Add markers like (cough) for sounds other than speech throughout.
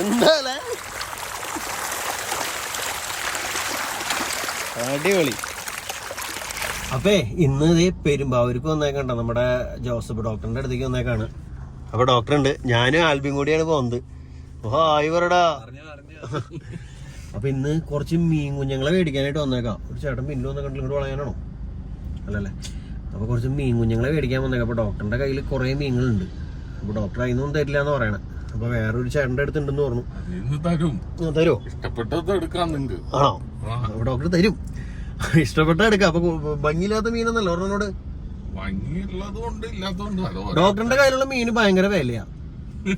എന്താ അടിപൊളി. അപ്പേ ഇന്ന് ഇതേ പെരുമ്പാവൂർക്ക് വന്നേക്കണ്ട നമ്മുടെ ജോസഫ് ഡോക്ടറിന്റെ അടുത്തേക്ക് വന്നേക്കാണ് അപ്പൊ ഡോക്ടർ ഉണ്ട് ഞാനും ആൽബിയും കൂടിയാണ് പോകുന്നത് ഓ ആയിവരടാ അപ്പൊ ഇന്ന് കുറച്ച് മീൻ കുഞ്ഞുങ്ങളെ മേടിക്കാനായിട്ട് വന്നേക്കാം. ഒരു ചേട്ടൻ മിന്നു വന്ന കണ്ടിട്ട് വളയാനാണോ? അല്ലല്ലേ? അപ്പൊ കുറച്ച് മീൻ കുഞ്ഞുങ്ങളെ മേടിക്കാൻ വന്നേക്കാം. അപ്പൊ ഡോക്ടറിന്റെ കയ്യിൽ കുറെ മീനുകളുണ്ട്. അപ്പൊ ഡോക്ടർ അതിനൊന്നും തരില്ല എന്ന് പറയണേ. അപ്പൊ വേറൊരു ചേട്ടന്റെ അടുത്തുണ്ടെന്ന് പറഞ്ഞു. തരും. തരുമോ ഇഷ്ടപ്പെട്ടത് എടുക്കാം നിങ്ങക്ക്. ആണോ? അപ്പൊ ഡോക്ടർ തരും. ഇഷ്ടപ്പെട്ട എടുക്കാം. അപ്പൊ ഭംഗിയില്ലാത്ത മീനൊന്നല്ല ഒരെണ്ണോട്? ഡോക്ടറിന്റെ കയ്യിലുള്ള മീന് ഭയങ്കര വിലയാ.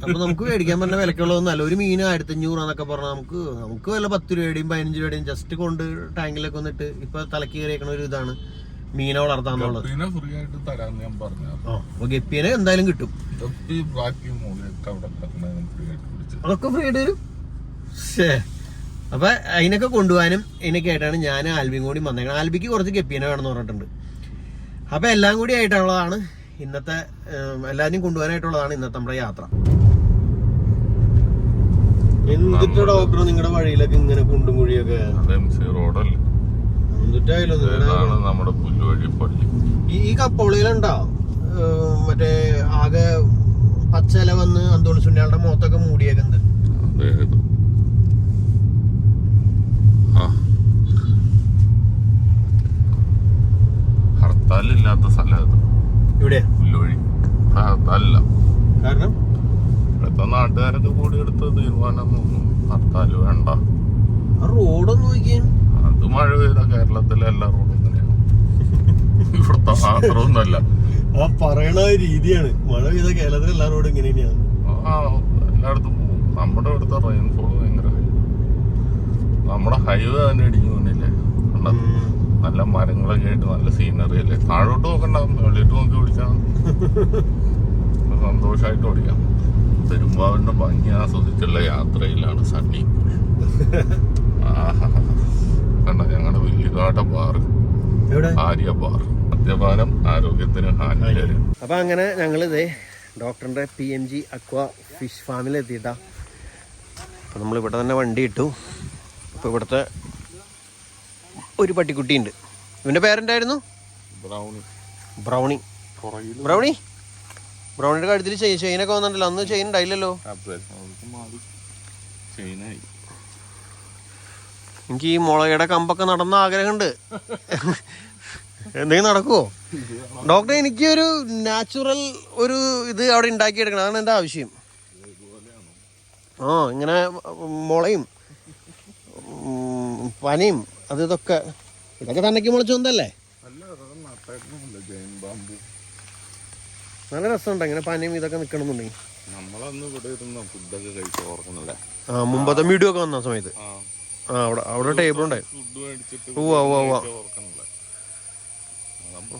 അപ്പൊ നമുക്ക് മേടിക്കാൻ പറ്റുന്ന വിലക്കുള്ളതൊന്നല്ല ഒരു മീന് ആയിരത്തി അഞ്ഞൂറ് എന്നൊക്കെ പറഞ്ഞാൽ നമുക്ക് നമുക്ക് വല്ല പത്ത് രൂപയുടെയും പതിനഞ്ച് രൂപയുടെയും ജസ്റ്റ് കൊണ്ട് ടാങ്കിലൊക്കെ വന്നിട്ട് ഇപ്പൊ തലക്ക് കയറിയേക്കണ ഒരു ഇതാണ് മീനെ വളർത്താന്നുള്ളത് പറഞ്ഞു ഗപ്പിനെ എന്തായാലും കിട്ടും. അതൊക്കെ ഫ്രീ ആയിട്ട് വരും അപ്പൊ അതിനൊക്കെ കൊണ്ടുപോകാനും ഇതിനൊക്കെ ആയിട്ടാണ് ഞാൻ ആൽബിയും കൂടി വന്നേക്കുന്നത് ആൽബിക്ക് കുറച്ച് ഗപ്പീനെ വേണമെന്ന് പറഞ്ഞിട്ടുണ്ട്. അപ്പൊ എല്ലാം കൂടി ആയിട്ടുള്ളതാണ് ഇന്നത്തെ എല്ലാവരും കൊണ്ടുപോകാനായിട്ടുള്ളതാണ് ഇന്നത്തെ നമ്മുടെ യാത്ര. എന്തിട്ട് ഡോക്ടർ നിങ്ങളുടെ വഴിയിലൊക്കെ ഇങ്ങനെ കുണ്ടും കുഴിയൊക്കെ? റോഡല്ലേ. നമ്മുടെ പുല്ലുവഴി പള്ളി. ഈ കപ്പോളിയിലുണ്ടോ? മറ്റേ ആകെ പച്ചല വന്ന് അന്തോണി സുന്യാളുടെ മുഖത്തൊക്കെ മൂടിയേക്കുന്നത്. ഹർത്താലില്ലാത്ത സ്ഥലം ഇവിടെ പുല്ലുവഴി ഹർത്താലില്ല. കാരണം? ഇവിടുത്തെ നാട്ടുകാരൊക്കെ കൂടി എടുത്ത തീരുമാനം ഹർത്താൽ വേണ്ട. റോഡൊന്നും നോക്കിയാൽ അത് മഴ പെയ്ത കേരളത്തിലെ എല്ലാ റോഡും ഇങ്ങനെയാണ്. (laughs) ഇവിടുത്തെ മാത്രമൊന്നുമല്ല. ആ പറയണ രീതിയാണ്. മഴ പെയ്ത കേരളത്തിൽ എല്ലാ റോഡും ഇങ്ങനെ തന്നെയാണ് എല്ലായിടത്തും പോകും നമ്മുടെ അടുത്ത റെയിൻഫോൾ ഭയങ്കര നമ്മുടെ ഹൈവേ തന്നെ ഇടിഞ്ഞു കൊണ്ടില്ലേ നല്ല മരങ്ങളൊക്കെ ആയിട്ട് നല്ല സീനറി അല്ലേ? താഴോട്ട് നോക്കണ്ട. വെളിയിട്ട് നോക്കി ഓടിക്കാം (laughs) സന്തോഷമായിട്ട് ഓടിക്കാം. പെരുമ്പാവിന്റെ ഭംഗി ആസ്വദിച്ചുള്ള യാത്രയിലാണ് സണ്ണി. (laughs) ആഹാ. കണ്ട? ഞങ്ങളുടെ വലിയകാട്ട ബാർ എവിടെ? ആര്യ ബാർ മദ്യപാനം ആരോഗ്യത്തിന് ഹാനികരം അപ്പൊ അങ്ങനെ ഞങ്ങൾ ഇതേ ഡോക്ടറിന്റെ P M G aqua fish ഫാമിൽ എത്തിയിട്ടാ അപ്പൊ നമ്മൾ ഇവിടെ തന്നെ വണ്ടി ഇട്ടു. അപ്പൊ ഇവിടുത്തെ ഒരു പട്ടിക്കുട്ടി ഉണ്ട് ഇവന്റെ പേരെന്തായിരുന്നു? ബ്രൗണി. ബ്രൗണി. ബ്രൗണി? ബ്രൗണിയുടെ കഴുത്തിൽ ചെയിനൊക്കെ വന്നിട്ടില്ല അന്ന് ചെയിൻ ഉണ്ടായില്ലല്ലോ. എനിക്ക് ഈ മുളകയുടെ കമ്പൊക്കെ നടന്ന ആഗ്രഹമുണ്ട്. (laughs) എന്തെങ്കിലും നടക്കുവോ? ഡോക്ടർ എനിക്ക് ഒരു നാച്ചുറൽ ഒരു ഇത് അവിടെ ഉണ്ടാക്കിയെടുക്കണം. അതാണ് എന്റെ ആവശ്യം. ആ ഇങ്ങനെ മുളയും പനിയും അത് ഇതൊക്കെ. ഇതൊക്കെ തന്നെക്ക് മുളച്ചു വന്നല്ലേ അല്ല അതൊക്കെ നട്ടായിരുന്നില്ല നല്ല രസമുണ്ട്. ഇങ്ങനെ പനയും ഇതൊക്കെ നിൽക്കണമെന്നുണ്ടെങ്കിൽ നമ്മളന്ന് ഇവിടെ ഇരുന്ന ഫുഡൊക്കെ കഴിച്ച് ഓർക്കണല്ലേ ആ മുമ്പത്തെ വീഡിയോ ഒക്കെ വന്ന സമയത്ത്. ആ. അവിടെ അവിടെ ടേബിൾ ഉണ്ടായി ഫുഡ് ഓ ഉവ്വ, ഉവ്വ, ഉവ്വ. കഴിച്ച് ഓർക്കണല്ലേ അപ്പൊ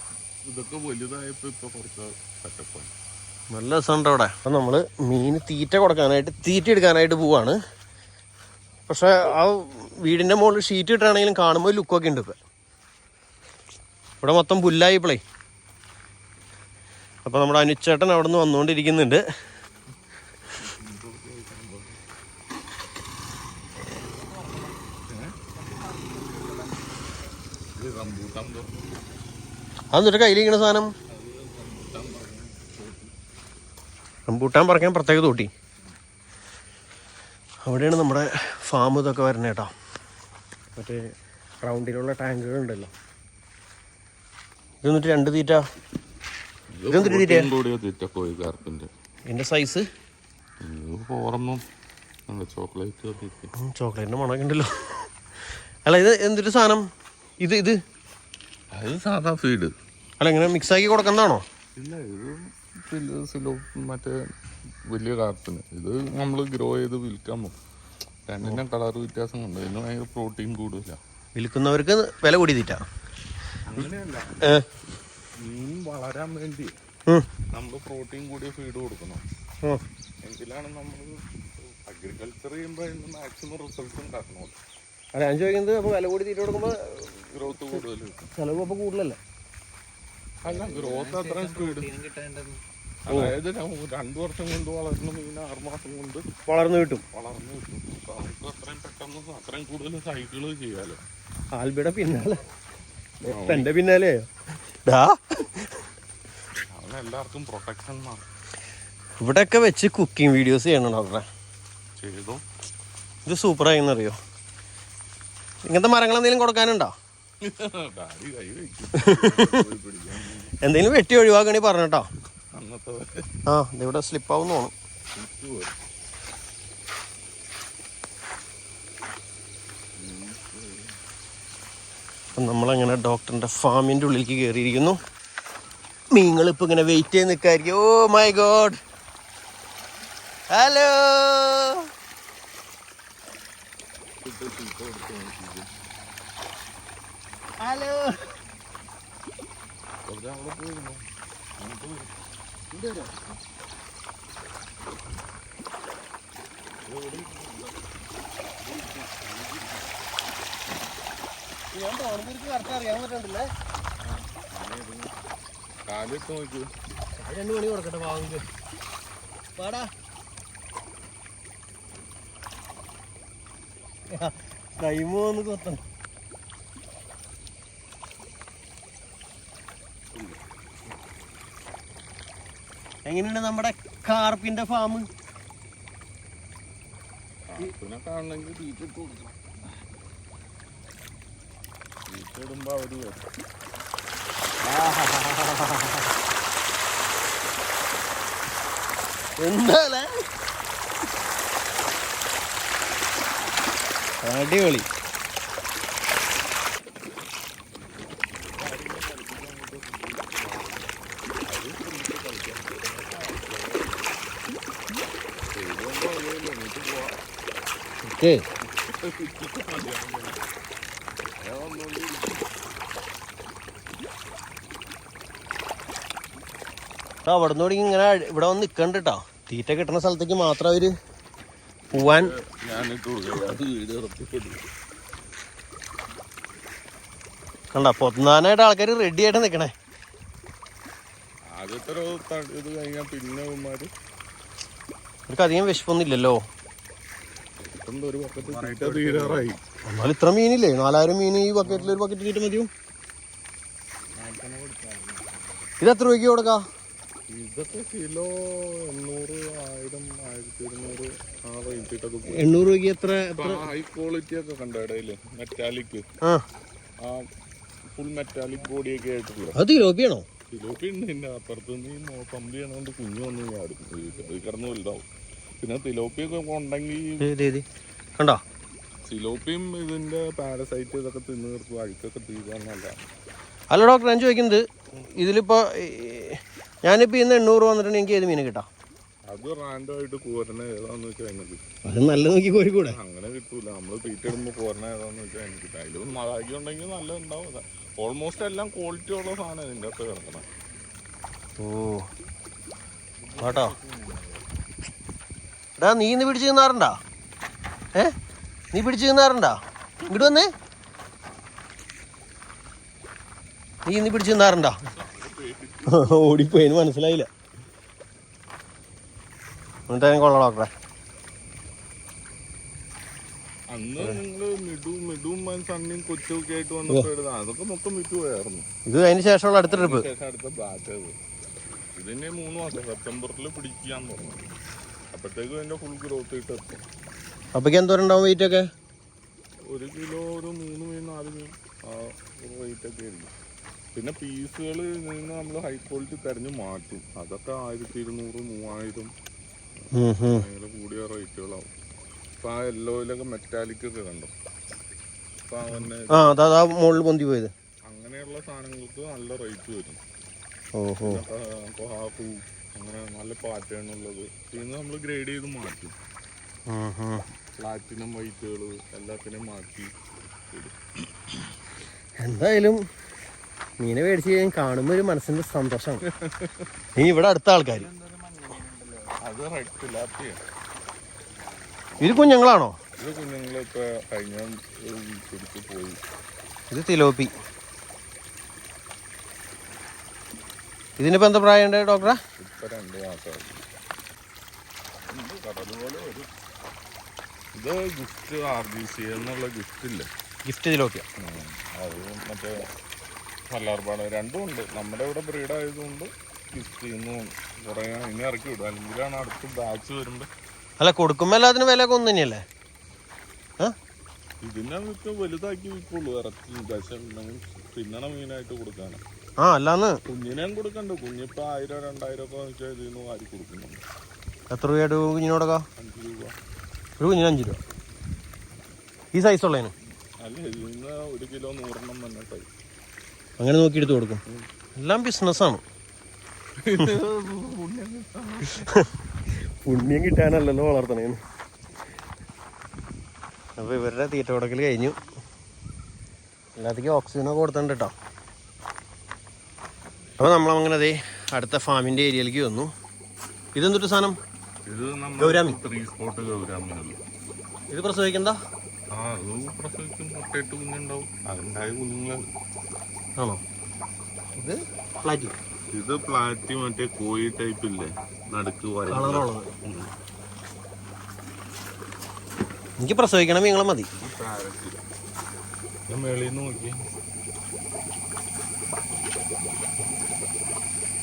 ഇതൊക്കെ വലുതായപ്പോ ഇപ്പൊ കുറച്ച് സെറ്റപ്പായി നല്ല രസമുണ്ട് അവിടെ. അപ്പം നമ്മൾ മീന് തീറ്റ കൊടുക്കാനായിട്ട് തീറ്റ എടുക്കാനായിട്ട് പോവാണ്. പക്ഷെ ആ വീടിന്റെ മുകളിൽ ഷീറ്റ് ഇട്ടാണെങ്കിലും കാണുമ്പോൾ ലുക്കൊക്കെ ഉണ്ട് ഇപ്പം. ഇവിടെ മൊത്തം പുല്ലായിപ്പോളേ. അപ്പോൾ നമ്മുടെ അനുച്ചേട്ടൻ അവിടെ നിന്ന് വന്നുകൊണ്ടിരിക്കുന്നുണ്ട് റംബൂട്ടാൻ. അതെന്നിട്ട് കയ്യിലിങ്ങനെ സാധനം? റംബൂട്ടാൻ പറക്കാൻ പ്രത്യേക തോട്ടി. അവിടെയാണ് നമ്മുടെ ഫാം ഇതൊക്കെ വരുന്നത് കേട്ടോ. മറ്റേ റൗണ്ടിലുള്ള ടാങ്കുകൾ ഉണ്ടല്ലോ. ഇതെന്നിട്ട് രണ്ട് തീറ്റ. ഇത് ഇതെന്തൊരു തീറ്റയാ? protein കൂടിയ തീറ്റ സൈസ് ചോക്ലേറ്റ് ചോക്ലേറ്റിന്റെ മണമൊക്കെ ഉണ്ടല്ലോ. അല്ല ഇത് എന്തൊരു സാധനം? ഇത് ഇത്? അത് സാധാ ഫീഡ് അല്ല ഇങ്ങനെ മിക്സ് ആക്കി കൊടുക്കുന്നതാണോ? ഇല്ല ഇത് സിലോ- മറ്റേ വലിയ കാർപ്പിന് ഇത് നമ്മൾ ഗ്രോ ചെയ്ത് വിൽക്കാൻ പോകും. രണ്ടിനും കളർ വ്യത്യാസം ഉണ്ട്. ഇതിന് ഭയങ്കര പ്രോട്ടീൻ കൂടുതല. വിൽക്കുന്നവർക്ക് വില കൂടി തീറ്റ അങ്ങനെയല്ല മീൻ വളരാൻ വേണ്ടി നമ്മൾ പ്രോട്ടീൻ കൂടിയ ഫീഡ് കൊടുക്കണം. എങ്കിലാണ് നമ്മൾ അഗ്രികൾച്ചർ ചെയ്യുമ്പോൾ മാക്സിമം റിസൾട്ട് ഉണ്ടാക്കണമല്ലോ അല്ല ഞാൻ ചോദിക്കുന്നത് അപ്പോൾ വില കൂടി തീറ്റ കൊടുക്കുമ്പോൾ ഗ്രോത്ത് കൂടുതൽ ചിലവ് അപ്പോൾ കൂടുതലല്ലേ? അല്ല ഗ്രോത്ത് അത്രയും സ്പീഡ് അതായത് രണ്ടു വർഷം കൊണ്ട് വളർന്ന മീൻ ആറ് മാസം കൊണ്ട് വളർന്നു കിട്ടും. വളർന്നു കിട്ടും. നമുക്ക് അത്രയും പെട്ടെന്ന് അത്രയും കൂടുതൽ സൈക്കിൾ ചെയ്യാലോ. ആൽബിയുടെ പിന്നാലെ. എന്റെ പിന്നാലെ. എല്ലാവർക്കും പ്രൊട്ടക്ഷൻ ഇവിടെയൊക്കെ വെച്ച് കുക്കിംഗ് വീഡിയോസ് ചെയ്യണം ഡോക്ടറെ ചെയ്തു. ഇത് സൂപ്പറായിന്നറിയോ ഇങ്ങനത്തെ മരങ്ങൾ എന്തെങ്കിലും കൊടുക്കാനുണ്ടോ? (laughs) എന്തെങ്കിലും വെട്ടി ഒഴിവാക്കണി പറഞ്ഞിട്ടോ വരെ ആ ഇതിവിടെ സ്ലിപ്പ് പോണം തോന്നും നമ്മളങ്ങനെ ഡോക്ടറിന്റെ ഫാമിന്റെ ഉള്ളിലേക്ക് കയറിയിരിക്കുന്നു. ഇപ്പൊ ഇങ്ങനെ വെയിറ്റ് ചെയ്ത് നിൽക്കായിരിക്കും. ഓ മൈ ഗോഡ് ഹലോ ഇട്ട് ചീത്ത കൊടുത്ത് നോക്കിയിട്ട്. ഹലോ. ഞാൻ പോകണമെങ്കിൽ കറക്റ്റ് അറിയാൻ പറ്റണ്ടല്ലേ കാലിട്ട് നോക്കൂ. രണ്ട് മണി കൊടുക്കട്ടെ പാടാ കൈമോ കൊത്തണം. എങ്ങനെയുണ്ട് നമ്മുടെ കാർപ്പിന്റെ ഫാം എന്താ കാണണമെങ്കിൽ തീറ്റ ഇട്ട് കൊടുക്കണം തീറ്റ ഇടുമ്പോ അവർ വരും എന്താലേ അടിപൊളി ഓക്കേ അവിടെ നിന്ന് ഇങ്ങനെ ഇവിടെ വന്ന് നിക്കണ്ട് കേട്ടോ തീറ്റ കിട്ടുന്ന സ്ഥലത്തേക്ക് മാത്രം അവർ പോവാൻ. കണ്ട പൊന്നാനായിട്ട് ആൾക്കാർ റെഡി ആയിട്ട് നിക്കണേ. ആദ്യത്തെ ഒരു അധികം വിശപ്പൊന്നും എന്തോ ഒരു തീരാറായി. എന്നാൽ ഇത്ര മീനില്ലേ? നാലായിരം മീൻ ഈ ബക്കറ്റിൽ ഒരു ബക്കറ്റ് തീറ്റ മതിയോ? ഇത് എത്ര രൂപയ്ക്ക് കൊടുക്ക? ഇതൊക്കെ കിലോ എണ്ണൂറ് ആയിരം ആയിരത്തി ഇരുന്നൂറ് ആ റേറ്റിട്ടൊക്കെ എണ്ണൂറ് രൂപയ്ക്ക് എത്ര ഹൈ ക്വാളിറ്റി ഒക്കെ കണ്ടോ ഇടയിൽ? മെറ്റാലിക് ആ. ഫുൾ മെറ്റാലിക് ബോഡിയൊക്കെ ആയിട്ടുള്ള. അത് കിലോപ്പിയാണോ കിലോപ്പി ഉണ്ട്. അപ്പുറത്ത് നിന്ന് പമ്പ് ചെയ്യണോണ്ട് കുഞ്ഞു വന്നു കിടന്ന് വലുതാവും. പിന്നെ തിലോപ്പിയൊക്കെ ഉണ്ടെങ്കിൽ കണ്ടോ? സിലോപ്പിയും ഇതിന്റെ പാരസൈറ്റ് ഇതൊക്കെ തിന്ന് തീർക്കും അഴുക്കൊക്കെ തീരാന്നല്ല അല്ല ഡോക്ടർ ഞാൻ ചോദിക്കുന്നത് ഇതിലിപ്പോ ഞാനിപ്പോ ഇന്ന് എണ്ണൂറ് വന്നിട്ടുണ്ടെങ്കിൽ എനിക്ക് ഏത് മീൻ കിട്ടാം? അത് റാൻഡം ആയിട്ട് കോരണ ഏതാന്ന് വെച്ചാൽ അതിന് കിട്ടും. അത് നല്ല നോക്കി കോഴിക്കൂടെ. അങ്ങനെ കിട്ടൂല. നമ്മൾ തീറ്റ ഇടുമ്പോ കോരണ ഏതാന്ന് വെച്ചാൽ അതിന് കിട്ടും. അതിലും ഉണ്ടെങ്കിൽ നല്ല ഉണ്ടാവും. ഓൾമോസ്റ്റ് എല്ലാം ക്വാളിറ്റി ഉള്ള സാധനം ഇതിന്റെ അകത്ത് കിടക്കണം. ഓ. കേട്ടോ എടാ നീ ഇന്ന് പിടിച്ച് തിന്നാറുണ്ടാ ഏ? നീ പിടിച്ച് തിന്നാറുണ്ടാ ഇങ്ങോട്ട് വന്നേ. നീ ഇന്ന് പിടിച്ച് തിന്നാറുണ്ടാ ഓടിപ്പോയിന് മനസ്സിലായില്ല. എന്നിട്ട് കൊള്ളാം ഡോക്ടറെ. ഇത് അതിന് ശേഷമുള്ള അടുത്ത ട്രിപ്പ്. മൂന്ന് മാസം സെപ്റ്റംബറിൽ പിടിക്കാൻ പറഞ്ഞു. അപ്പോഴത്തേക്കും ഇതിന്റെ ഫുൾ ഗ്രോത്ത് ഇട്ട് എത്തും. അപ്പൊക്ക് എന്തോരം ഉണ്ടാവും വെയിറ്റ് ഒക്കെ? ഒരു കിലോ ഒരു മൂന്ന് മീൻ നാല് മീൻ ആ റേറ്റ് ഒക്കെ ആയിരിക്കും. പിന്നെ പീസുകൾ നിന്ന് നമ്മൾ ഹൈ ക്വാളിറ്റി തെരഞ്ഞു മാറ്റും. അതൊക്കെ ആയിരത്തി ഇരുന്നൂറ് മൂവായിരം. ഭയങ്കര കൂടിയ റേറ്റുകളാവും ഇപ്പൊ ആ യെല്ലോയിലൊക്കെ മെറ്റാലിക് ഒക്കെ കണ്ടോ? അപ്പൊ അവന്നെ മുകളിൽ പൊന്തി പോയത്. അങ്ങനെയുള്ള സാധനങ്ങൾക്ക് നല്ല റേറ്റ് വരും. ഓഹോ. ഹാഫു അങ്ങനെ നല്ല പാറ്റേൺ ഉള്ളത്. ഇന്ന് നമ്മൾ ഗ്രേഡ് ചെയ്ത് മാറ്റും. പ്ലാറ്റിനം വൈറ്റുകൾ എല്ലാത്തിനെയും മാറ്റി. എന്തായാലും മീനെ മേടിച്ച് കഴിഞ്ഞാൽ കാണുമ്പോൾ ഒരു മനസ്സിന്റെ സന്തോഷമാണ്. നീ ഇവിടെ അടുത്ത ആൾക്കാർ അത് ഇത് കുഞ്ഞുങ്ങളാണോ? ഇത് കുഞ്ഞുങ്ങളൊക്കെ കഴിഞ്ഞ പിടിച്ച് പോയി. ഇത് തിലോപ്പി. ഇതിനിപ്പോൾ എന്താ പ്രായമുണ്ട് ഡോക്ടറെ? ഇപ്പൊ രണ്ട് മാസമായി എന്ത് കടൽ പോലെ വരും ഇത് ഗിഫ്റ്റ് ആർ ബി സി എന്നുള്ള ഗിഫ്റ്റ് ഇല്ലേ ഗിഫ്റ്റ് ഇതിലൊക്കെ ഉം. അത് മറ്റേ മല്ലാർപാട് രണ്ടും ഉണ്ട് നമ്മുടെ ഇവിടെ ബ്രീഡ് ആയതുകൊണ്ട് ഗിഫ്റ്റ് ചെയ്യുന്നു കുറേ ഇനി ഇറക്കി വിടും അല്ലെങ്കിലാണ് അടുത്ത് ബാച്ച് വരുമ്പോൾ അല്ല കൊടുക്കുമ്പോൾ എല്ലാത്തിനും വില ഒന്ന് തന്നെയല്ലേ? ഇതിനെ വലുതാക്കി വിൽക്കുള്ളൂ. ഇറച്ചി ദശ തിന്നണ മീനായിട്ട് കൊടുക്കാണ് ആ അല്ലാന്ന്. കുഞ്ഞിനെയും കൊടുക്കണ്ട്. കുഞ്ഞിപ്പോ ആയിരം രണ്ടായിരം ഒക്കെ വെച്ചാൽ ഇതിന് വാരി കൊടുക്കുന്നുണ്ട്. എത്ര രൂപയായിട്ട് കുഞ്ഞിനോടൊക്കെ അഞ്ച് രൂപ. ഒരു കുഞ്ഞിന് അഞ്ച് രൂപ. ഈ സൈസ് ഉള്ളതിന്? അല്ല ഒരു കിലോ നൂറെണ്ണം തന്നെ ടൈ അങ്ങനെ നോക്കി എടുത്ത് കൊടുക്കും. എല്ലാം ബിസിനസ്സാണ് പുണ്യം കിട്ടാനല്ലല്ലോ വളർത്തണേന്ന്. അപ്പോൾ ഇവരുടെ തീറ്റ കൊടുക്കൽ കഴിഞ്ഞു. എല്ലാത്തേക്കും ഓക്സിജനൊക്കെ കൊടുത്തിട്ടുണ്ട് കേട്ടോ അപ്പോൾ നമ്മളങ്ങനെ അതേ അടുത്ത ഫാമിന്റെ ഏരിയയിലേക്ക് വന്നു. ഇതെന്തൊരു സാധനം? ഇത് ഗൗരാമി. ത്രീ സ്പോട്ട് ഇത് പ്രസവിക്കണ്ട ആ അത് പ്രസവിക്കും മുട്ടയിട്ട് കുഞ്ഞുണ്ടാവും. അതുണ്ടായ കുഞ്ഞുങ്ങൾ ആണോ? ഇത് പ്ലാറ്റി ഇത് പ്ലാറ്റി മറ്റേ കോഴി ടൈപ്പ് ഇല്ലേ? നടുക്ക് കളറുള്ളത് എനിക്ക് പ്രസവിക്കണം നിങ്ങളെ മതി. ഞാൻ മേളിൽ നിന്ന് നോക്കി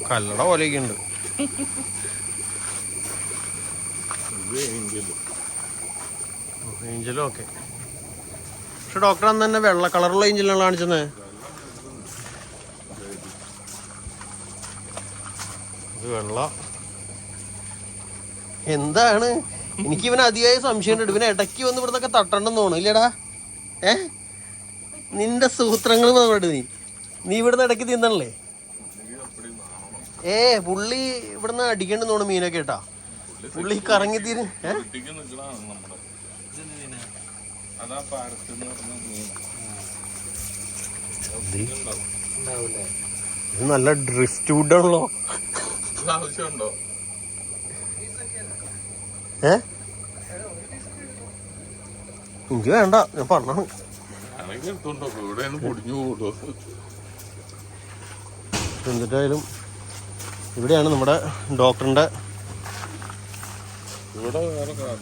കല്ലട പോലെയൊക്കെ ഉണ്ട്. ഏഞ്ചലും ഓക്കെ പക്ഷെ ഡോക്ടർ അന്ന് തന്നെ വെള്ള കളറുള്ള ഏഞ്ചലാണ് കാണിച്ചത് വെള്ള. എന്താണ്? എനിക്ക് ഇവന് അതിയായ സംശയമുണ്ട് ഇവനെ ഇടയ്ക്ക് വന്ന് ഇവിടുന്നൊക്കെ തട്ടണ്ടെന്ന് തോന്നുന്നു. ഇല്ലടാ? ഏ? നിന്റെ സൂത്രങ്ങൾ പറഞ്ഞിട്ട് നീ. നീ ഇവിടുന്ന് ഇടയ്ക്ക് തിന്നണല്ലേ? ഏ പുള്ളി ഇവിടുന്ന് അടിക്കണ്ടെന്ന് തോന്നുന്നു മീനൊക്കെ കേട്ടാ. പുള്ളി കറങ്ങി തീര് ഏ? കുട്ടിക്ക് നിൽക്കണതാണ് നമ്മുടെ. അതാ പാരത്ത് എന്ന് പറഞ്ഞ മീൻ. ഉണ്ടാവും. ഇത് നല്ല ഡ്രിഫ്റ്റ് വുഡാണല്ലോ ആണല്ലോ. ആവശ്യമുണ്ടോ? ഏ? എനിക്ക് വേണ്ട ഞാൻ പറഞ്ഞു എന്നിട്ടായാലും ഇവിടെയാണ് നമ്മുടെ ഡോക്ടറിന്റെ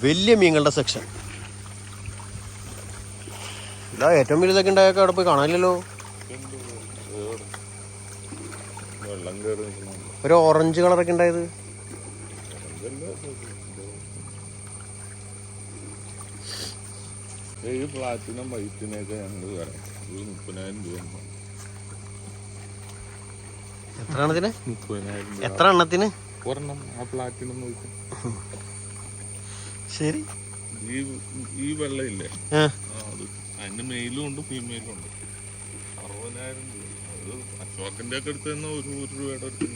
വലിയ മീങ്ങളുടെ സെക്ഷൻ. ഇതാ ഏറ്റവും വലുതൊക്കെ ഉണ്ടായൊക്കെ അവിടെ പോയി കാണാനില്ലല്ലോ. ഒരു ഓറഞ്ച് കളറൊക്കെ ഉണ്ടായത്. ഈ പ്ലാറ്റിനും വൈറ്റിനെയൊക്കെ ഞങ്ങൾ വരാം ഒരു മുപ്പതിനായിരം രൂപ എത്ര എണ്ണത്തിന് മുപ്പതിനായിരം. എത്ര എണ്ണത്തിന്? ഒരെണ്ണം ആ പ്ലാറ്റിനം ശരി. ഈ ഈ ആ. മെയിലും ഉണ്ട് ഫീമെയിലും ഉണ്ട്. അറുപതിനായിരം രൂപ. അത് അശോകന്റെ ഒക്കെ അടുത്ത് തന്നെ ഒരു ഒരു രൂപയുടെ അടുത്ത്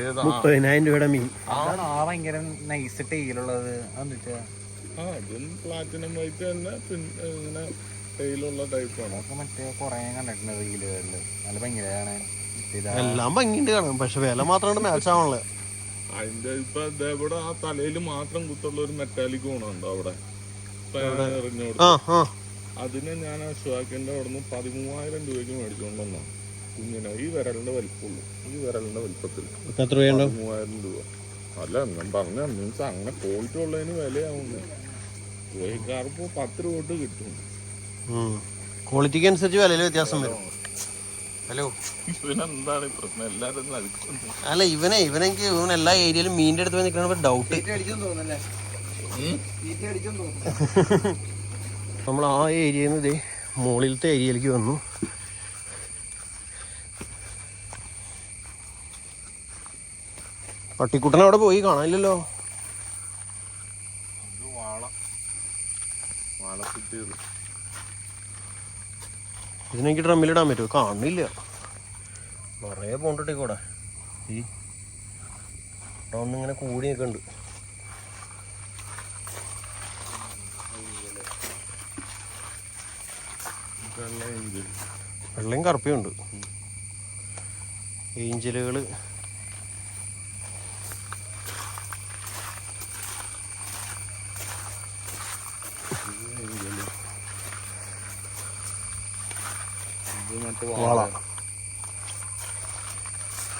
ഏതാ? മുപ്പതിനായിരം രൂപയുടെ മീൻ. അതാണ് ആ ഭയങ്കര നൈസ് ടൈലുള്ളത് അതെന്നുവെച്ചാ ആ അതും പ്ലാറ്റിനം വൈറ്റ് തന്നെ. പിന്നെ ഇങ്ങനെ ടൈലുള്ള ടൈപ്പാണ് അതൊക്കെ മറ്റേ കൊറേ കണ്ടിട്ടുണ്ട് റീലുകളിൽ നല്ല ഭയങ്കരമാണ് എല്ലാം ഭംഗിയുണ്ട് കാണാൻ പക്ഷെ വില മാത്രം മാച്ച് ആവണല്ലേ അതിന്റെ ഇപ്പൊ ഇവിടെ ആ തലയിൽ മാത്രം കുത്തുള്ള ഒരു മെറ്റാലിക് ഗുണമുണ്ട് അവിടെ? എറിഞ്ഞു കൊടുത്തു. അതിനെ ഞാൻ ആ ഷുവാക്കിന്റെ അവിടെ നിന്ന് പതിമൂവായിരം രൂപയ്ക്ക് മേടിച്ചുകൊണ്ട് വന്നാണ് കുഞ്ഞിനെ ഈ വിരലിന്റെ വലിപ്പമുള്ളൂ. ഈ വിരലിന്റെ വലിപ്പത്തിൽ. പതിമൂവായിരം രൂപ. അല്ല ഞാൻ പറഞ്ഞ മീൻസ് അങ്ങനെ ക്വാളിറ്റി ഉള്ളതിന് വിലയാവുന്നു. കോഴിക്കാർപ്പ് പത്ത് രൂപ കിട്ടും. ക്വാളിറ്റിക്ക് അനുസരിച്ച് വിലയിൽ വ്യത്യാസം വരും. ഹലോ പ്രശ്നം എല്ലാരും അല്ല ഇവനെ ഇവനെനിക്ക് ഇവൻ എല്ലാ ഏരിയയിലും മീനിന്റെ അടുത്ത് പോയി നിൽക്കണ ഡൗട്ട് നമ്മൾ ആ ഏരിയയിൽ നിന്ന് ഇതേ മുകളിലത്തെ ഏരിയയിലേക്ക് വന്നു. പട്ടിക്കുട്ടൻ അവിടെ പോയി കാണാനില്ലല്ലോ. വാള. വാള കിട്ടിയത് ഇതിനെനിക്ക് ഡ്രമ്മിലിടാൻ പറ്റുമോ? കാണില്ല. നിറയെ പോണ്ടിട്ടേ കൂടെ. ഈ ഇങ്ങനെ കൂടി നിൽക്കുന്നുണ്ട് വെള്ളയും കറുപ്പയും ഏഞ്ചലുകൾ വാള.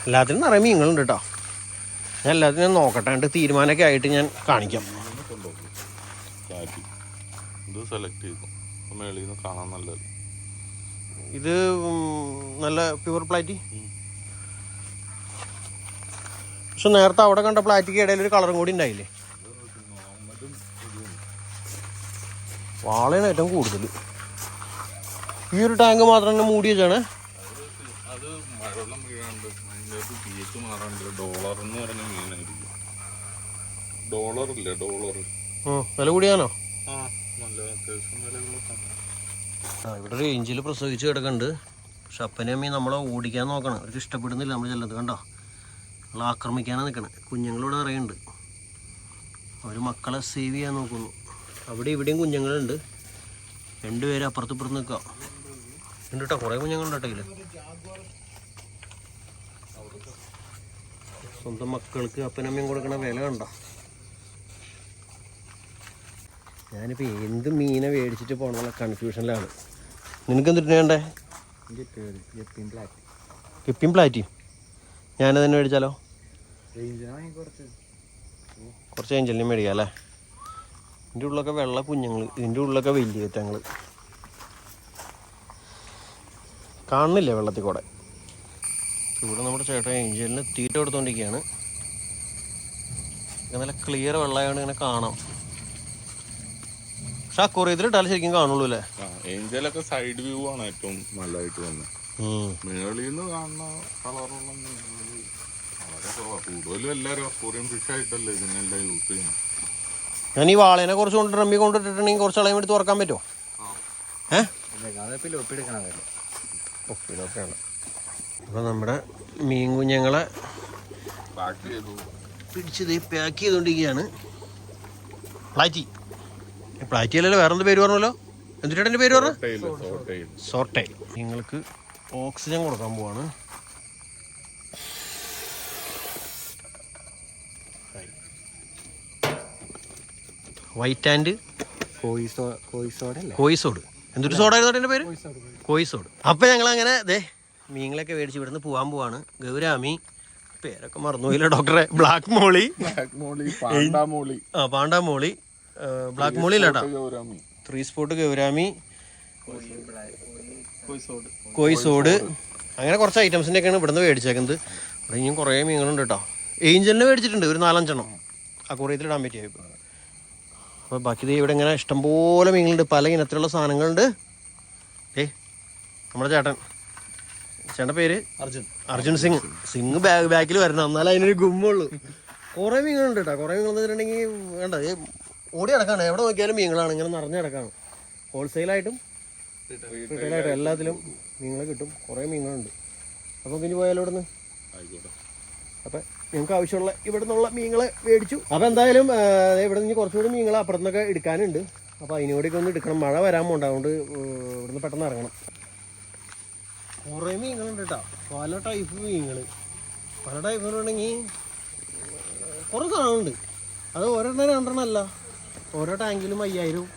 എല്ലാത്തിനും നിറയെ മീനുകളുണ്ട് കേട്ടോ ഞാൻ എല്ലാത്തിനും നോക്കട്ടെ എന്നിട്ട് തീരുമാനമൊക്കെ ആയിട്ട് ഞാൻ കാണിക്കാം. ഇത് സെലക്ട് ചെയ്തു. മേളിൽ നിന്ന് കാണാൻ നല്ലത്. ഇത് ഉം, നല്ല പ്യൂർ പ്ലാറ്റി പക്ഷെ നേരത്തെ അവിടെ കണ്ട പ്ലാറ്റിക്ക് ഇടയിൽ ഒരു കളറും കൂടി ഉണ്ടായില്ലേ? വാളയാണ് ഏറ്റവും കൂടുതൽ ഈ ഒരു ടാങ്ക് മാത്രം തന്നെ മൂടി വെച്ചാണ്. അത് മഴവെള്ളം വീഴാണ്ട് അതിന്റെ പി എച്ച് മാറാണ്ട് ഡോളർ എന്ന് പറഞ്ഞ മീനായിരിക്കും. ഡോളർ. ഇല്ലേ ഡോളർ വില കൂടിയാണോ? ആ നല്ല അത്യാവശ്യം വിലയുള്ള ആ ഇവിടെ റേഞ്ചിൽ പ്രസവിച്ച് കിടക്കുന്നുണ്ട് പക്ഷെ അപ്പനെ അമ്മയും നമ്മളെ ഓടിക്കാൻ നോക്കണം. അവർക്ക് ഇഷ്ടപ്പെടുന്നില്ല നമ്മൾ ചെല്ലത് കണ്ടോ? നമ്മൾ ആക്രമിക്കാനാണ് നിൽക്കണേ കുഞ്ഞുങ്ങളിവിടെ അറിയുന്നുണ്ട് അവർ മക്കളെ സേവ് ചെയ്യാൻ നോക്കുന്നു. അവിടെ ഇവിടെയും കുഞ്ഞുങ്ങളുണ്ട്. രണ്ടുപേരും അപ്പുറത്തിപ്പുറത്ത് നിൽക്കാം നിൽക്കുക ഉണ്ട് കുറേ കുഞ്ഞുങ്ങളുണ്ട് കേട്ടോ സ്വന്തം മക്കൾക്ക് അപ്പനമ്മയും കൊടുക്കണ വില കണ്ടോ? ഞാനിപ്പോൾ എന്ത് മീനെ മേടിച്ചിട്ട് പോകണമെന്നുള്ള കൺഫ്യൂഷനിലാണ് നിനക്ക് എന്തിട്ട് വേണ്ടേ ജപ്പിൻ പ്ലാറ്റി ഞാനത് തന്നെ മേടിച്ചാലോ? കുറച്ച് ഏഞ്ചലിനെ മേടിക്കാം അല്ലേ? ഇതിന്റെ ഉള്ളിലൊക്കെ വെള്ള കുഞ്ഞുങ്ങൾ ഇതിന്റെ ഉള്ളിലൊക്കെ വലിയ തെങ്ങൾ കാണുന്നില്ല വെള്ളത്തിൽ കൂടെ? ഇവിടെ നമ്മുടെ ചേട്ടൻ എഞ്ചിനിൽ തീറ്റ കൊടുത്തോണ്ടിരിക്കുകയാണ് ഇത് നല്ല ക്ലിയർ വെള്ളമായതുകൊണ്ട് ഇങ്ങനെ കാണാം. പക്ഷെ ആ കുറേതിൽ ഇട്ടാൽ ശരിക്കും കാണുള്ളൂ അല്ലേ? ആ ഏഞ്ചലൊക്കെ സൈഡ് വ്യൂ ആണ് ഏറ്റവും നല്ലതായിട്ട് വന്നത്. മേളിൽ നിന്ന് കാണുന്ന കളറുള്ള മീനുകൾ വളരെ കുറവാണ് കൂടുതലും എല്ലാവരും അക്കൂറിയം ഫിഷ് ആയിട്ടല്ലേ ഇതിനെല്ലാം യൂസ് ചെയ്യുന്നത് ഞാൻ ഈ വാളേനെ കുറച്ച് കൊണ്ട് റമ്മി കൊണ്ടിട്ടിട്ടുണ്ടെങ്കിൽ കുറച്ച് അളയും എടുത്ത് തുറക്കാൻ പറ്റുമോ ഏഹ് അതിപ്പോൾ അപ്പം അപ്പോൾ നമ്മുടെ മീൻ കുഞ്ഞുങ്ങളെ പിടിച്ചത് പാക്ക് ചെയ്തുകൊണ്ടിരിക്കുകയാണ് പ്ലാറ്റി. പ്ലാറ്റി അല്ലല്ലോ വേറെ എന്ത് പേര് പറഞ്ഞല്ലോ? എന്തിനാണ് എന്റെ പേര് പറഞ്ഞ? ടൈൽ സോട്ടൈൽ നിങ്ങൾക്ക് ഓക്സിജൻ കൊടുക്കാൻ പോവാണ്. വൈറ്റ് ആൻഡ് കോയിസോ കോയിസോടെ കോയിസോട് കോയിസോഡ് എന്തൊരു സോഡ ആയിരുന്നു എന്റെ പേര്? കോയിസോഡ് അപ്പം ഞങ്ങൾ അങ്ങനെ ദേ മീനുകളൊക്കെ മേടിച്ച് ഇവിടുന്ന് പോവാൻ പോവാണ്. ഗൗരാമി പേരൊക്കെ മറന്നുപോയില്ല ഡോക്ടറെ? Black molly. ആ പാണ്ട മോളി. ബ്ലാക്ക് മോളി ഇല്ലാട്ടാ ത്രീ സ്പോട്ട് ഗൗരാമി. കോയിസോഡ് അങ്ങനെ കുറച്ച് ഐറ്റംസിന്റെ ഒക്കെയാണ് ഇവിടുന്ന് മേടിച്ചേക്കുന്നത്. ഇവിടെ ഇനിയും കുറേ മീനുകളുണ്ട് കേട്ടോ. ഏഞ്ചലിനെ മേടിച്ചിട്ടുണ്ട് ഒരു നാലഞ്ചെണ്ണം. ആ കുറേത്തിൽ ഇടാൻ പറ്റിയ അപ്പോൾ ബാക്കി ദേ ഇവിടെ ഇങ്ങനെ ഇഷ്ടംപോലെ മീനുണ്ട് പല ഇനത്തിലുള്ള സാധനങ്ങളുണ്ട്. ഏ നമ്മുടെ ചേട്ടൻ. ചേട്ടന്റെ പേര്? അർജുൻ. അർജുൻ സിംഗ്. സിംഗ് ബാഗ് ബാക്കിൽ വരണം എന്നാലേ അതിനൊരു ഗുമ്മുള്ളൂ. കുറേ മീനുണ്ട് കേട്ടോ കുറേ മീനുകൾ വെച്ചിട്ടുണ്ടെങ്കിൽ വേണ്ട. ഓടി കിടക്കാണ് എവിടെ നോക്കിയാലും മീനുകളാണ്. ഇങ്ങനെ നിറഞ്ഞു കിടക്കാണ്. ഹോൾസെയിലായിട്ടും റീറ്റെയിലായിട്ടും എല്ലാത്തിലും മീനുകൾ കിട്ടും. കുറേ മീനുകളുണ്ട്. അപ്പോൾ ഇനി പോയാലോ ഇവിടുന്ന്? ആയിക്കോട്ടെ. അപ്പം ഞങ്ങൾക്ക് ആവശ്യമുള്ള ഇവിടെ നിന്നുള്ള മീനുകളെ മേടിച്ചു. അപ്പോൾ എന്തായാലും ഇവിടെ നിന്ന് കുറച്ചുകൂടി മീനുകൾ അപ്പുറത്തുനിന്നൊക്കെ എടുക്കാനുണ്ട്. അപ്പോൾ അതിനോടൊക്കെ ഒന്ന് എടുക്കണം. മഴ വരാൻ പോകണ്ട അതുകൊണ്ട് ഇവിടുന്ന് പെട്ടെന്ന് ഇറങ്ങണം. കുറേ മീനുകളുണ്ട് കേട്ടോ പല ടൈപ്പ് മീനുകൾ പല ടൈപ്പ് ഉണ്ടെങ്കിൽ കുറേ സാധനമുണ്ട് അത് ഒരെണ്ണം രണ്ടെണ്ണം അല്ല. ഓരോ ടാങ്കിലും അയ്യായിരവും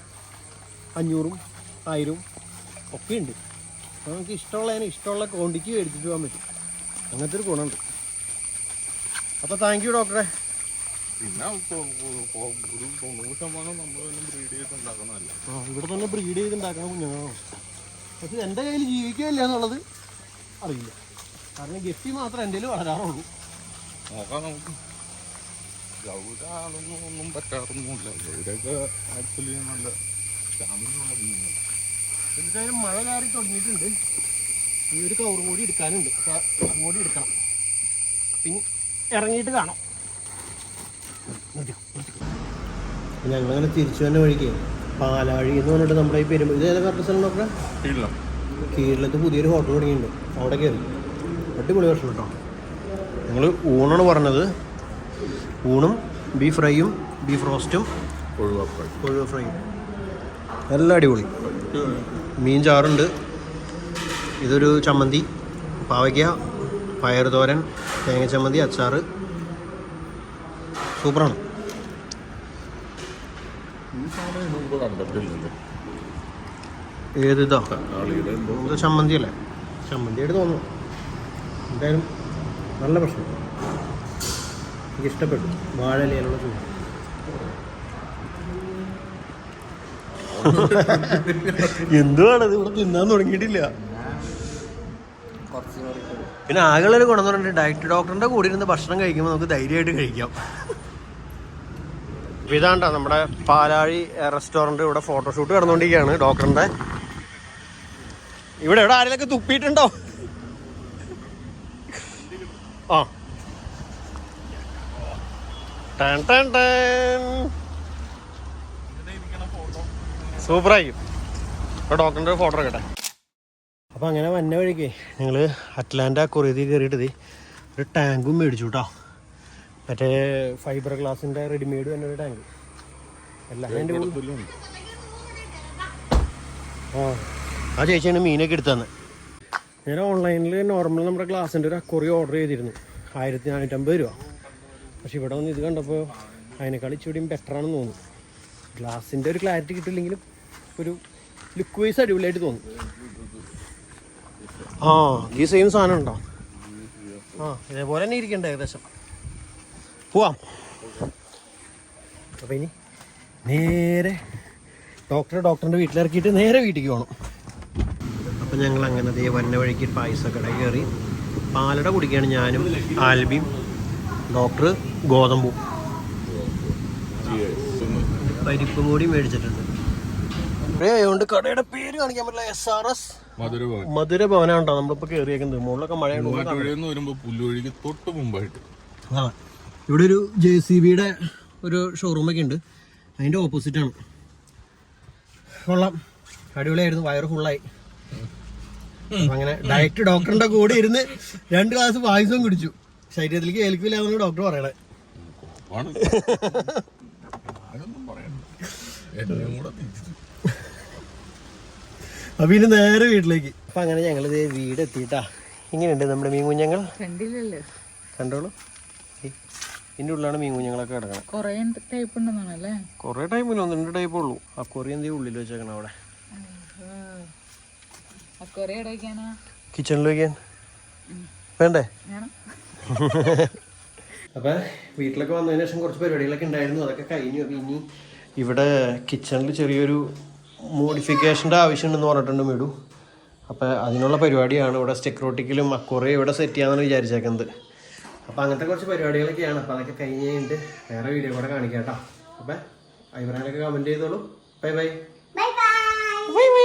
അഞ്ഞൂറും ആയിരവും ഒക്കെ ഉണ്ട് അപ്പോൾ നമുക്ക് ഇഷ്ടമുള്ളതിന് ഇഷ്ടമുള്ള ക്വാണ്ടിറ്റി മേടിച്ചിട്ട് പോകാൻ പറ്റും. അങ്ങനത്തെ ഒരു ഗുണമുണ്ട്. അപ്പോൾ താങ്ക് യു ഡോക്ടറെ പിന്നെ ഇപ്പൊ ഒരു തൊണ്ണൂറ് ശതമാനം നമ്മൾ തന്നെ ബ്രീഡ് ആ ഇവിടെ തന്നെ ബ്രീഡ് ചെയ്തുണ്ടാക്കുന്ന കുഞ്ഞുങ്ങളാണ് പക്ഷെ എന്റെ കയ്യിൽ ജീവിക്കുകയില്ല എന്നുള്ളത് അറിയില്ല. കാരണം ഗപ്പി മാത്രം എന്റെ കയ്യിൽ വളരാറുള്ളൂ. നോക്കാം നമുക്ക്. ഒന്നും പറ്റാറൊന്നുമില്ല ഗൗരൊക്കെ ആക്ച്വലി നല്ല സ്റ്റാമിനുള്ള മീനാണ് എന്തായാലും മഴ കയറി തുടങ്ങിയിട്ടുണ്ട്. ഈ ഒരു കവറും കൂടി എടുക്കാനുണ്ട്. അപ്പോൾ അതും കൂടി എടുക്കണം. പിന്നെ ഇറങ്ങിയിട്ട് കാണാം. ഞങ്ങളങ്ങനെ തിരിച്ചു തന്നെ വഴിക്ക് പാലാഴി എന്ന് പറഞ്ഞിട്ട് നമ്മുടെ ഈ പെരുമ്പ ഇത് ഏതാ കറക്റ്റ് സ്ഥലം നോക്കാം കീഴിലത്ത് പുതിയൊരു ഹോട്ടൽ തുടങ്ങിയിട്ടുണ്ട്. അവിടെ കയറി. അടിപൊളി ഭക്ഷണം കേട്ടോ. ഞങ്ങൾ ഊണാണ് പറഞ്ഞത്. ഊണും ബീഫ് ഫ്രൈയും ബീഫ് റോസ്റ്റും കൊഴുവ ഫ്രൈയും എല്ലാം അടിപൊളി. മീൻ ചാറുണ്ട്. ഇതൊരു ചമ്മന്തി പാവയ്ക്ക പയർ തോരൻ തേങ്ങ ചമ്മന്തി അച്ചാർ സൂപ്പറാണ്. ഏത് ഇതോ? ഇത് ചമ്മന്തി അല്ലേ? ചമ്മന്തിയായിട്ട് തോന്നുന്നു. എന്തായാലും നല്ല ഭക്ഷണം എനിക്ക് ഇഷ്ടപ്പെട്ടു. വാഴയിലുള്ള ചൂട്. (laughs) എന്തുവാണത്? ഇവിടെ തിന്നാൻ തുടങ്ങിയിട്ടില്ല. പിന്നെ ആകെയുള്ളൊരു ഗുണം എന്ന് പറഞ്ഞിട്ട് ഡയറ്റ് ഡോക്ടറിന്റെ കൂടെ ഇരുന്ന് ഭക്ഷണം കഴിക്കുമ്പോൾ നമുക്ക് ധൈര്യമായിട്ട് കഴിക്കാം. ഇതാണ്ട നമ്മുടെ പാലാഴി റെസ്റ്റോറന്റ് ഇവിടെ ഫോട്ടോഷൂട്ട് നടന്നുകൊണ്ടിരിക്കുകയാണ് ഡോക്ടറിന്റെ ഇവിടെ ഇവിടെ ആരെയൊക്കെ തുപ്പിയിട്ടുണ്ടോ? ആ. ടൺ ടൺ ടൺ. സൂപ്പറായിരിക്കും. ഇപ്പോൾ ഡോക്ടറിന്റെ ഫോട്ടോ എടുക്കട്ടെ. അപ്പോൾ അങ്ങനെ വന്ന വഴിക്ക് ഞങ്ങൾ അറ്റ്ലാന്റ കുറേ കയറിയിട്ട് ദേ ഒരു ടാങ്കും മേടിച്ചു കേട്ടോ മറ്റേ ഫൈബർ ഗ്ലാസിന്റെ റെഡിമെയ്ഡ് തന്നെ ഒരു ടാങ്ക്. എല്ലാം ആ. ആ ചേച്ചിയാണ് മീനൊക്കെ എടുത്തതെന്ന് തന്നെ ഞാൻ ഓൺലൈനിൽ നോർമൽ നമ്മുടെ ഗ്ലാസിന്റെ ഒരു അക്കുറി ഓർഡർ ചെയ്തിരുന്നു. ആയിരത്തി നാനൂറ്റമ്പത് രൂപ. പക്ഷെ ഇവിടെ വന്ന് ഇത് കണ്ടപ്പോൾ അതിനേക്കാൾ ഇച്ചിരിയും ബെറ്റർ ആണെന്ന് തോന്നുന്നു. ഗ്ലാസിന്റെ ഒരു ക്ലാരിറ്റി കിട്ടില്ലെങ്കിലും ഒരു ലുക്ക് വൈസ് അടിപൊളിയായിട്ട് തോന്നും. ആ ഈ സെയിം സാധനം ഉണ്ടോ? ആ ഇതേപോലെ തന്നെ ഇരിക്കണ്ട ഏകദേശം. പോവാം. അപ്പം ഇനി നേരെ ഡോക്ടറെ ഡോക്ടറിന്റെ വീട്ടിലിറക്കിയിട്ട് നേരെ വീട്ടിലേക്ക് പോകണം അപ്പം ഞങ്ങൾ അങ്ങനെ ദേ വന്ന വഴിക്ക് പായസ കട കയറി പാലട കുടിക്കുകയാണ് ഞാനും ആൽബിയും ഡോക്ടർ ഗോതമ്പും. പരിപ്പും കൂടി മേടിച്ചിട്ടുണ്ട്. അതുകൊണ്ട് കടയുടെ പേര് കാണിക്കാൻ പറ്റില്ല S R S Madhura Madhura ഭവനാണ്ടോ നമ്മളിപ്പോൾ കയറിയേക്കുന്നത് മുകളിലൊക്കെ മഴയുണ്ട് വരുമ്പോ പുല്ലുവഴിക്ക് തൊട്ട് മുമ്പായിട്ട്. ആ ഇവിടെ ഒരു ജെ സി ബിയുടെ ഒരു ഷോറൂമൊക്കെ ഉണ്ട്. അതിന്റെ ഓപ്പോസിറ്റ് ആണ്. കൊള്ളാം. അടിപൊളിയായിരുന്നു. വയറ് ഫുള്ളായി അങ്ങനെ ഡയറക്റ്റ് ഡോക്ടറിന്റെ കൂടെ ഇരുന്ന് രണ്ട് ഗ്ലാസ് പായസവും കുടിച്ചു. ശരീരത്തിലേക്ക് ഏൽക്കില്ല എന്നാണ് ഡോക്ടർ പറയണേ. (laughs) എന്നെയും കൂടെ തിരിച്ചിട്ട് അപ്പൊ ഇനി നേരെ വീട്ടിലേക്ക്. അപ്പൊ അങ്ങനെ ഞങ്ങൾ വീട് എത്തിയിട്ടാ. ഇങ്ങനെയുണ്ട് നമ്മുടെ മീൻ കുഞ്ഞുങ്ങൾ. കണ്ടില്ലല്ലോ. കണ്ടോളൂ. ഇതിന്റെ ഉള്ളിലാണ് മീൻ കുഞ്ഞുങ്ങളൊക്കെ കിടക്കണം. കൊറേ ടൈപ്പ് ഉണ്ടെന്നാണല്ലേ? കുറേ ടൈമില്ല ഒന്ന് രണ്ട് ടൈപ്പ് ഉള്ളൂ. ആ കൊറിയൻ ഉള്ളിൽ വെച്ചേക്കണം അവിടെ. കിച്ചണിൽ വയ്ക്കാൻ വേണ്ടേ? അപ്പൊ അപ്പം വീട്ടിലൊക്കെ വന്നതിന് ശേഷം കുറച്ച് പരിപാടികളൊക്കെ ഉണ്ടായിരുന്നു. അതൊക്കെ കഴിഞ്ഞു. അപ്പൊ ഇനി ഇവിടെ കിച്ചണിൽ ചെറിയൊരു മോഡിഫിക്കേഷന്റെ ആവശ്യമുണ്ടെന്ന് പറഞ്ഞിട്ടുണ്ട് മേഡു. അപ്പം അതിനുള്ള പരിപാടിയാണ് ഇവിടെ സ്റ്റെക്രോട്ടിക്കലും അക്കുറേ ഇവിടെ സെറ്റ് ചെയ്യാമെന്നാണ് വിചാരിച്ചേക്കുന്നത്. അപ്പം അങ്ങനത്തെ കുറച്ച് പരിപാടികളൊക്കെയാണ്. അപ്പം അതൊക്കെ കഴിഞ്ഞ് കഴിഞ്ഞിട്ട് വേറെ വീഡിയോ കൂടെ കാണിക്കാം കേട്ടോ. അപ്പം അഭിപ്രായങ്ങളൊക്കെ കമന്റ് ചെയ്തോളൂ. Bye bye bye bye